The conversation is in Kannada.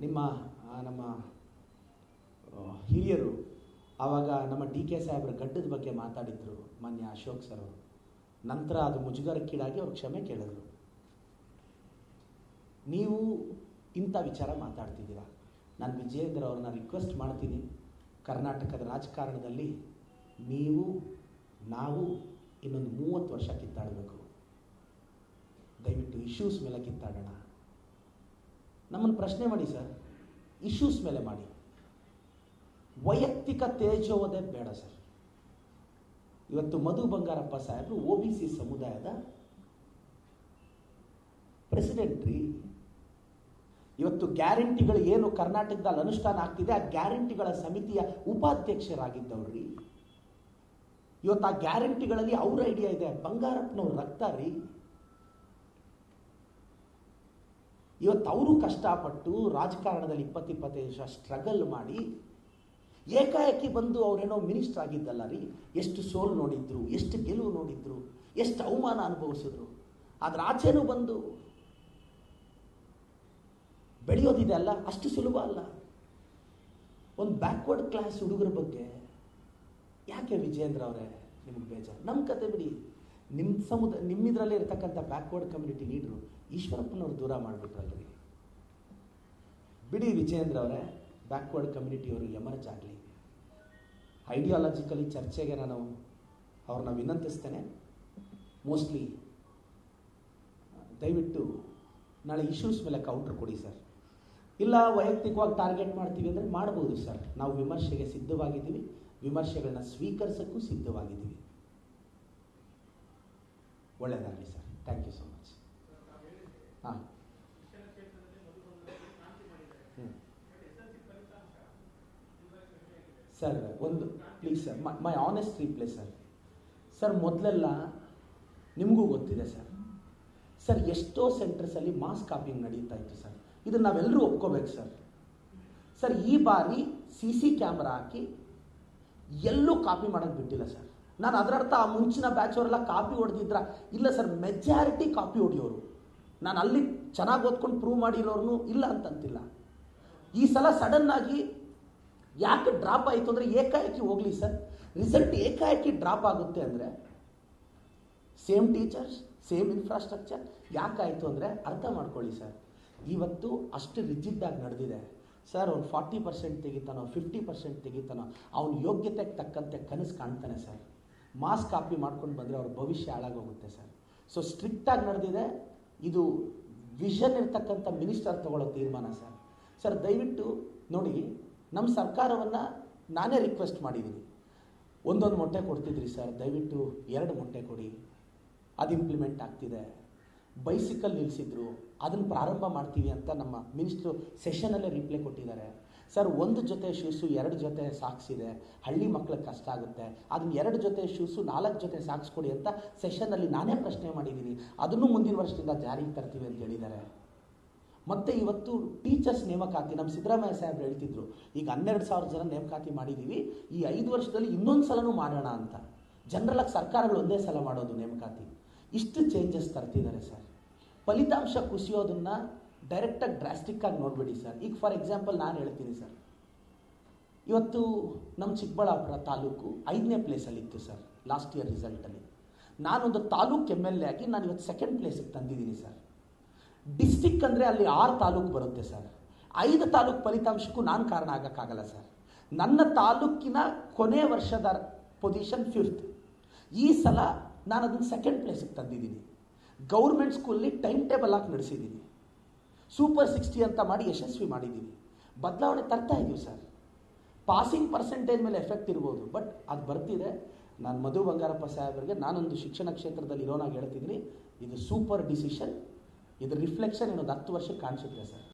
ನಿಮ್ಮ ನಮ್ಮ ಹಿರಿಯರು ಆವಾಗ ನಮ್ಮ ಡಿ ಕೆ ಸಾಹೇಬ್ರ ಗಡ್ಡದ ಬಗ್ಗೆ ಮಾತಾಡಿದ್ರು ಮಾನ್ಯ ಅಶೋಕ್ ಸರ್ ಅವರು. ನಂತರ ಅದು ಮುಜುಗರಕ್ಕೀಡಾಗಿ ಅವ್ರು ಕ್ಷಮೆ ಕೇಳಿದ್ರು. ನೀವು ಇಂಥ ವಿಚಾರ ಮಾತಾಡ್ತಿದ್ದೀರಾ? ನಾನು ವಿಜಯೇಂದ್ರ ಅವ್ರನ್ನ ರಿಕ್ವೆಸ್ಟ್ ಮಾಡ್ತೀನಿ. ಕರ್ನಾಟಕದ ರಾಜಕಾರಣದಲ್ಲಿ ನೀವು, ನಾವು ಇನ್ನೊಂದು ಮೂವತ್ತು ವರ್ಷ ಕಿತ್ತಾಡಬೇಕು. ದಯವಿಟ್ಟು ಇಶ್ಯೂಸ್ ಮೇಲೆ ಕಿತ್ತಾಡೋಣ. ನಮ್ಮನ್ನು ಪ್ರಶ್ನೆ ಮಾಡಿ ಸರ್. ಇಶ್ಯೂಸ್ ಮೇಲೆ ಮಾಡಿ. ವೈಯಕ್ತಿಕ ತೇಜೋವದೆ ಬೇಡ ಸರ್. ಇವತ್ತು ಮಧು ಬಂಗಾರಪ್ಪ ಸಾಹೇಬರು ಒ ಬಿ ಸಿ ಸಮುದಾಯದ ಪ್ರೆಸಿಡೆಂಟ್ ರೀ ಇವತ್ತು ಗ್ಯಾರಂಟಿಗಳು ಏನು ಕರ್ನಾಟಕದಲ್ಲಿ ಅನುಷ್ಠಾನ ಆಗ್ತಿದೆ, ಆ ಗ್ಯಾರಂಟಿಗಳ ಸಮಿತಿಯ ಉಪಾಧ್ಯಕ್ಷರಾಗಿದ್ದವ್ರಿ. ಇವತ್ತು ಆ ಗ್ಯಾರಂಟಿಗಳಲ್ಲಿ ಅವ್ರ ಐಡಿಯಾ ಇದೆ. ಬಂಗಾರಪ್ಪನವ್ರು ರಕ್ತ ರೀ. ಇವತ್ತು ಅವರು ಕಷ್ಟಪಟ್ಟು ರಾಜಕಾರಣದಲ್ಲಿ ಇಪ್ಪತ್ತು ಇಪ್ಪತ್ತೈದು ವರ್ಷ ಸ್ಟ್ರಗಲ್ ಮಾಡಿ ಏಕಾಏಕಿ ಬಂದು ಅವರೇನೋ ಮಿನಿಸ್ಟರ್ ಆಗಿದ್ದಲ್ಲ ರೀ. ಎಷ್ಟು ಸೋಲು ನೋಡಿದ್ರು, ಎಷ್ಟು ಗೆಲುವು ನೋಡಿದ್ರು, ಎಷ್ಟು ಅವಮಾನ ಅನುಭವಿಸಿದ್ರು. ಆದ್ರೆ ಆಚೆನೂ ಬಂದು ಬೆಳೆಯೋದಿದೆ ಅಲ್ಲ, ಅಷ್ಟು ಸುಲಭ ಅಲ್ಲ. ಒಂದು ಬ್ಯಾಕ್ವರ್ಡ್ ಕ್ಲಾಸ್ ಹುಡುಗರ ಬಗ್ಗೆ ಯಾಕೆ ವಿಜೇಂದ್ರ ಅವರೇ ನಿಮಗೆ ಬೇಜಾರು? ನಮ್ಮ ಕತೆ ಬಿಡಿ. ನಿಮ್ಮ ಸಮುದಾಯ ನಿಮ್ಮಿದ್ರಲ್ಲೇ ಇರ್ತಕ್ಕಂಥ ಬ್ಯಾಕ್ವರ್ಡ್ ಕಮ್ಯುನಿಟಿ ಲೀಡ್ರು ಈಶ್ವರಪ್ಪನವ್ರು ದೂರ ಮಾಡಿಬಿಟ್ರಲ್ರಿ ಬಿಡಿ ವಿಜಯೇಂದ್ರ ಅವರೇ ಬ್ಯಾಕ್ವರ್ಡ್ ಕಮ್ಯುನಿಟಿಯವರು ಎಮರ್ಜ್ ಆಗಲಿ ಐಡಿಯಾಲಜಿಕಲಿ ಚರ್ಚೆಗೆ ನಾನು ಅವ್ರನ್ನ ವಿನಂತಿಸ್ತೇನೆ. ಮೋಸ್ಟ್ಲಿ ದಯವಿಟ್ಟು ನಾಳೆ ಇಶ್ಯೂಸ್ ಮೇಲೆ ಕೌಂಟರ್ ಕೊಡಿ ಸರ್ ಇಲ್ಲ, ವೈಯಕ್ತಿಕವಾಗಿ ಟಾರ್ಗೆಟ್ ಮಾಡ್ತೀವಿ ಅಂದರೆ ಮಾಡ್ಬೋದು ಸರ್ ನಾವು ವಿಮರ್ಶೆಗೆ ಸಿದ್ಧವಾಗಿದ್ದೀವಿ. ವಿಮರ್ಶೆಗಳನ್ನ ಸ್ವೀಕರಿಸೋಕ್ಕೂ ಸಿದ್ಧವಾಗಿದ್ದೀವಿ. ಒಳ್ಳೆಯದಾಗಲಿ sir thank you so much ಹಾಂ. ಸರ್, ಒಂದು please sir my honest replay sir sir ಮೊದಲೆಲ್ಲ ನಿಮಗೂ ಗೊತ್ತಿದೆ ಸರ್ ಸರ್ ಎಷ್ಟೋ ಸೆಂಟರ್ಸಲ್ಲಿ ಮಾಸ್ ಕಾಪಿಂಗ್ ನಡೀತಾ ಇತ್ತು ಸರ್ ಇದನ್ನು ನಾವೆಲ್ಲರೂ ಒಪ್ಕೋಬೇಕು ಸರ್ ಸರ್ ಈ ಬಾರಿ ಸಿ ಸಿ ಕ್ಯಾಮ್ರಾ ಹಾಕಿ ಎಲ್ಲೂ ಕಾಪಿ ಮಾಡೋಕ್ಕೆ ಬಿಟ್ಟಿಲ್ಲ ಸರ್ ನಾನು ಅದರರ್ಥ ಆ ಮುಂಚಿನ ಬ್ಯಾಚ್ ಅವರೆಲ್ಲ ಕಾಪಿ ಹೊಡೆದಿದ್ರ? ಇಲ್ಲ ಸರ್ ಮೆಜಾರಿಟಿ ಕಾಪಿ ಹೊಡೆಯೋರು. ನಾನು ಅಲ್ಲಿ ಚೆನ್ನಾಗಿ ಓದ್ಕೊಂಡು ಪ್ರೂವ್ ಮಾಡಿರೋರ್ನು ಇಲ್ಲ ಅಂತಂತಿಲ್ಲ. ಈ ಸಲ ಸಡನ್ನಾಗಿ ಯಾಕೆ ಡ್ರಾಪ್ ಆಯಿತು ಅಂದರೆ ಏಕಾಏಕಿ ಹೋಗಲಿ ಸರ್. ರಿಸಲ್ಟ್ ಏಕಾಏಕಿ ಡ್ರಾಪ್ ಆಗುತ್ತೆ ಅಂದರೆ ಸೇಮ್ ಟೀಚರ್ಸ್ ಸೇಮ್ ಇನ್ಫ್ರಾಸ್ಟ್ರಕ್ಚರ್ ಯಾಕಾಯಿತು ಅಂದರೆ ಅರ್ಥ ಮಾಡ್ಕೊಳ್ಳಿ ಸರ್. ಇವತ್ತು ಅಷ್ಟು ರಿಜಿಡ್ಡಾಗಿ ನಡೆದಿದೆ. ಸರ್, ಅವ್ನು ಫಾರ್ಟಿ ಪರ್ಸೆಂಟ್ ತೆಗಿತಾನೋ ಫಿಫ್ಟಿ ಪರ್ಸೆಂಟ್ ತೆಗಿತಾನೋ, ಅವನ ಯೋಗ್ಯತೆಗೆ ತಕ್ಕಂತೆ ಕನಸು ಕಾಣ್ತಾನೆ ಸರ್. ಮಾಸ್ ಕಾಪಿ ಮಾಡ್ಕೊಂಡು ಬಂದರೆ ಅವ್ರ ಭವಿಷ್ಯ ಹಾಳಾಗೋಗುತ್ತೆ ಸರ್. ಸೊ ಸ್ಟ್ರಿಕ್ಟಾಗಿ ನಡೆದಿದೆ. ಇದು ವಿಷನ್ ಇರ್ತಕ್ಕಂಥ ಮಿನಿಸ್ಟರ್ ತಗೊಳ್ಳೋ ತೀರ್ಮಾನ ಸರ್. ಸರ್, ದಯವಿಟ್ಟು ನೋಡಿ ನಮ್ಮ ಸರ್ಕಾರವನ್ನು ನಾನೇ ರಿಕ್ವೆಸ್ಟ್ ಮಾಡಿದ್ದೀನಿ ಒಂದೊಂದು ಮೊಟ್ಟೆ ಕೊಡ್ತಿದ್ರಿ ಸರ್, ದಯವಿಟ್ಟು ಎರಡು ಮೊಟ್ಟೆ ಕೊಡಿ. ಅದು ಇಂಪ್ಲಿಮೆಂಟ್ ಆಗ್ತಿದೆ. ಬೈಸಿಕಲ್ ನಿಲ್ಲಿಸಿದ್ರು ಅದನ್ನು ಪ್ರಾರಂಭ ಮಾಡ್ತೀವಿ ಅಂತ ನಮ್ಮ ಮಿನಿಸ್ಟ್ರು ಸೆಷನಲ್ಲೇ ರಿಪ್ಲೈ ಕೊಟ್ಟಿದ್ದಾರೆ. ಸರ್, ಒಂದು ಜೊತೆ ಶೂಸು ಎರಡು ಜೊತೆ ಸಾಕ್ಸಿದೆ. ಹಳ್ಳಿ ಮಕ್ಳಿಗೆ ಕಷ್ಟ ಆಗುತ್ತೆ. ಅದನ್ನ ಎರಡು ಜೊತೆ ಶೂಸು ನಾಲ್ಕು ಜೊತೆ ಸಾಕ್ಸ್ಕೊಡಿ ಅಂತ ಸೆಷನ್ನಲ್ಲಿ ನಾನೇ ಪ್ರಶ್ನೆ ಮಾಡಿದ್ದೀನಿ. ಅದನ್ನು ಮುಂದಿನ ವರ್ಷದಿಂದ ಜಾರಿಗೆ ತರ್ತೀವಿ ಅಂತ ಹೇಳಿದ್ದಾರೆ. ಮತ್ತೆ ಇವತ್ತು ಟೀಚರ್ಸ್ ನೇಮಕಾತಿ ನಮ್ಮ ಸಿದ್ದರಾಮಯ್ಯ ಸಾಹೇಬ್ರು ಹೇಳ್ತಿದ್ರು, ಈಗ ಹನ್ನೆರಡು ಸಾವಿರ ಜನ ನೇಮಕಾತಿ ಮಾಡಿದ್ದೀವಿ ಈ ಐದು ವರ್ಷದಲ್ಲಿ ಇನ್ನೊಂದು ಸಲನೂ ಮಾಡೋಣ ಅಂತ. ಜನರಲಾಗಿ ಸರ್ಕಾರಗಳು ಒಂದೇ ಸಲ ಮಾಡೋದು ನೇಮಕಾತಿ. ಇಷ್ಟು ಚೇಂಜಸ್ ತರ್ತಿದ್ದಾರೆ ಸರ್. ಫಲಿತಾಂಶ ಕುಸಿಯೋದನ್ನ ಡೈರೆಕ್ಟಾಗಿ ಡ್ರಾಸ್ಟಿಕ್ಕಾಗಿ ನೋಡಬೇಡಿ ಸರ್ ಈಗ ಫಾರ್ ಎಕ್ಸಾಂಪಲ್ ನಾನು ಹೇಳ್ತೀನಿ ಸರ್ ಇವತ್ತು ನಮ್ಮ ಚಿಕ್ಕಬಳ್ಳಾಪುರ ತಾಲೂಕು ಐದನೇ ಪ್ಲೇಸಲ್ಲಿತ್ತು ಸರ್ ಲಾಸ್ಟ್ ಇಯರ್ ರಿಸಲ್ಟಲ್ಲಿ ನಾನೊಂದು ತಾಲೂಕು ಎಂ ಎಲ್ ಎ ಆಗಿ ನಾನು ಇವತ್ತು ಸೆಕೆಂಡ್ ಪ್ಲೇಸಿಗೆ ತಂದಿದ್ದೀನಿ ಸರ್ ಡಿಸ್ಟಿಕ್ ಅಂದರೆ ಅಲ್ಲಿ ಆರು ತಾಲೂಕು ಬರುತ್ತೆ ಸರ್ ಐದು ತಾಲೂಕು ಫಲಿತಾಂಶಕ್ಕೂ ನಾನು ಕಾರಣ ಆಗೋಕ್ಕಾಗಲ್ಲ ಸರ್ ನನ್ನ ತಾಲೂಕಿನ ಕೊನೆ ವರ್ಷದ ಪೊಸಿಷನ್ ಫಿಫ್ತ್ ಈ ಸಲ ನಾನು ಅದನ್ನು ಸೆಕೆಂಡ್ ಪ್ಲೇಸಿಗೆ ತಂದಿದ್ದೀನಿ. ಗೌರ್ಮೆಂಟ್ ಸ್ಕೂಲಲ್ಲಿ ಟೈಮ್ ಟೇಬಲ್ ಹಾಕಿ ನಡೆಸಿದ್ದೀನಿ. ಸೂಪರ್ ಸಿಕ್ಸ್ಟಿ ಅಂತ ಮಾಡಿ ಯಶಸ್ವಿ ಮಾಡಿದ್ದೀವಿ ಬದಲಾವಣೆ ತರ್ತಾ ಇದ್ದೀವಿ ಸರ್. ಪಾಸಿಂಗ್ ಪರ್ಸೆಂಟೇಜ್ ಮೇಲೆ ಎಫೆಕ್ಟ್ ಇರ್ಬೋದು ಬಟ್ ಅದು ಬರ್ತಿದೆ. ನಾನು ಮಧು ಬಂಗಾರಪ್ಪ ಸಾಹೇಬರಿಗೆ ನಾನೊಂದು ಶಿಕ್ಷಣ ಕ್ಷೇತ್ರದಲ್ಲಿ ಇರೋನಾಗಿ ಹೇಳ್ತಿದ್ದೀನಿ. ಇದು ಸೂಪರ್ ಡಿಸಿಷನ್ ಇದು ರಿಫ್ಲೆಕ್ಷನ್ ಇನ್ನೊಂದು ಹತ್ತು ವರ್ಷಕ್ಕೆ ಕಾಣಿಸುತ್ತೆ ಸರ್.